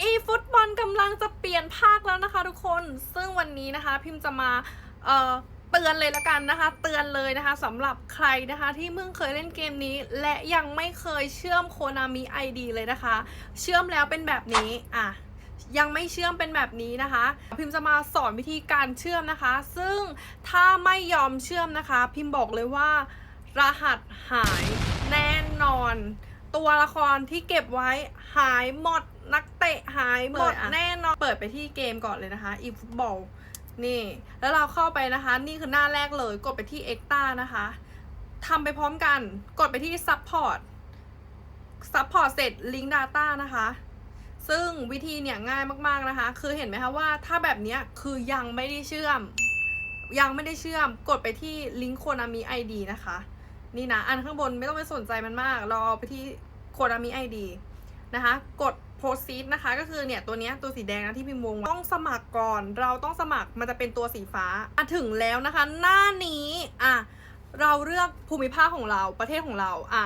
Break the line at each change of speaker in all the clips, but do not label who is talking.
อีฟุตบอลกำลังจะเปลี่ยนภาคแล้วนะคะทุกคน ซึ่งวันนี้นะคะ พิมพ์จะมาเอ่อเตือนเลยละกันนะคะ เตือนเลยนะคะสำหรับใครนะคะที่เพิ่งเคยเล่นเกมนี้ และยังไม่เคยเชื่อมโคนามิ ID เลยนะคะ เชื่อมแล้วเป็นแบบนี้อะยังไม่เชื่อมเป็นแบบนี้นะคะ พิมพ์จะมาสอนวิธีการเชื่อมนะคะ ซึ่งถ้าไม่ยอมเชื่อมนะคะ พิมพ์บอกเลยว่ารหัสหายแน่นอน ตัวละครที่เก็บไว้หายหมดนักเตะหายหมด
เปิดอะ
แน่นอน เปิดไปที่เกมก่อนเลยนะคะอีฟุตบอลนี่ แล้วเราเข้าไปนะคะ นี่คือหน้าแรกเลย กดไปที่ e x t r a นะคะทำไปพร้อมกัน กดไปที่ Support Support เสร็จ Link Data นะคะ ซึ่งวิธีเนี่ยง่ายมากๆนะคะ คือเห็นไหมคะว่าถ้าแบบเนี้ยคือยังไม่ได้เชื่อม ยังไม่ได้เชื่อม กดไปที่ลิงก์โคนามิ ID นะคะ นี่นะอันข้างบนไม่ต้องไปสนใจมันมาก เราเอาไปที่โคนามิ ID นะคะ กด proceed นะคะก็คือเนี่ยตัวนี้ตัวสีแดงนะที่พิมพ์วงต้องสมัครก่อน เราต้องสมัครมันจะเป็นตัวสีฟ้าอะถึงแล้วนะคะ หน้านี้อะเราเลือกภูมิภาคของเราประเทศของเราอะ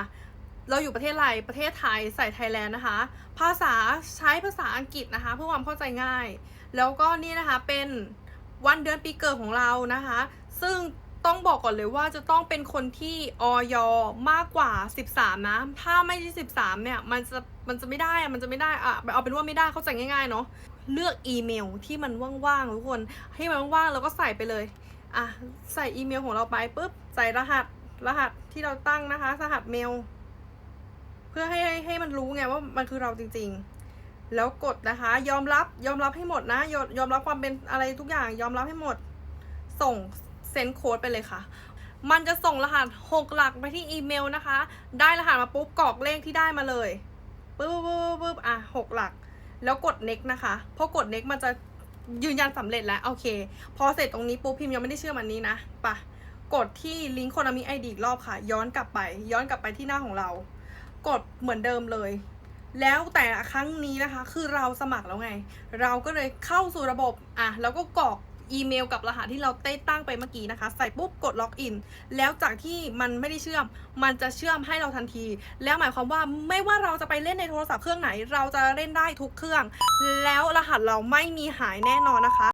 เราอยู่ประเทศอะไรประเทศไทยใส่ไทยแลนด์นะคะ ภาษาใช้ภาษาอังกฤษนะคะ เพื่อความเข้าใจง่าย แล้วก็นี่นะคะเป็นวันเดือนปีเกิดของเรานะคะ ซึ่ง ต้องบอกก่อนเลยว่าจะต้องเป็นคนที่ออยมากกว่า 13 นะ ถ้าไม่ใช่13 เนี่ย มันจะมันจะไม่ได้มันจะไม่ได้อะเอาเป็นว่าไม่ได้เข้าใจง่ายๆเนาะเลือกอีเมลที่มันว่างๆทุกคน ให้มันว่างๆแล้วก็ใส่ไปเลยอะใส่อีเมลของเราไปปุ๊บใส่รหัสรหัสที่เราตั้งนะคะ รหัสเมล เพื่อให้ให้ให้มันรู้ไงว่ามันคือเราจริง ๆ แล้วกดนะคะ ยอมรับยอมรับให้หมดนะยอยอมรับความเป็นอะไรทุกอย่างยอมรับให้หมด ส่ง เซ็นโค้ดไปเลยค่ะ มันจะส่งรหัสหกหลักไปที่อีเมลนะคะ ได้รหัสมาปุ๊บกรอกเลขที่ได้มาเลยปึ๊บปึ๊บปึ๊บอะหกหลัก แล้วกด next นะคะพอกด next มันจะยืนยันสำเร็จแล้ว โอเค พอเสร็จตรงนี้ปุ๊บพิมพ์ยังไม่ได้เชื่อมันนี้นะปะกดที่ลิงก์โคนามิไอดีอีกรอบค่ะ ย้อนกลับไป ย้อนกลับไปที่หน้าของเรา กดเหมือนเดิมเลย แล้วแต่ครั้งนี้นะคะ คือเราสมัครแล้วไง เราก็เลยเข้าสู่ระบบอะแล้วก็กรอก อีเมลกับรหัสที่เราได้ตั้งไปเมื่อกี้นะคะ ใส่ปุ๊บกดล็อกอิน แล้วจากที่มันไม่ได้เชื่อม มันจะเชื่อมให้เราทันที แล้วหมายความว่าไม่ว่าเราจะไปเล่นในโทรศัพท์เครื่องไหน เราจะเล่นได้ทุกเครื่อง แล้วรหัสเราไม่มีหายแน่นอนนะคะ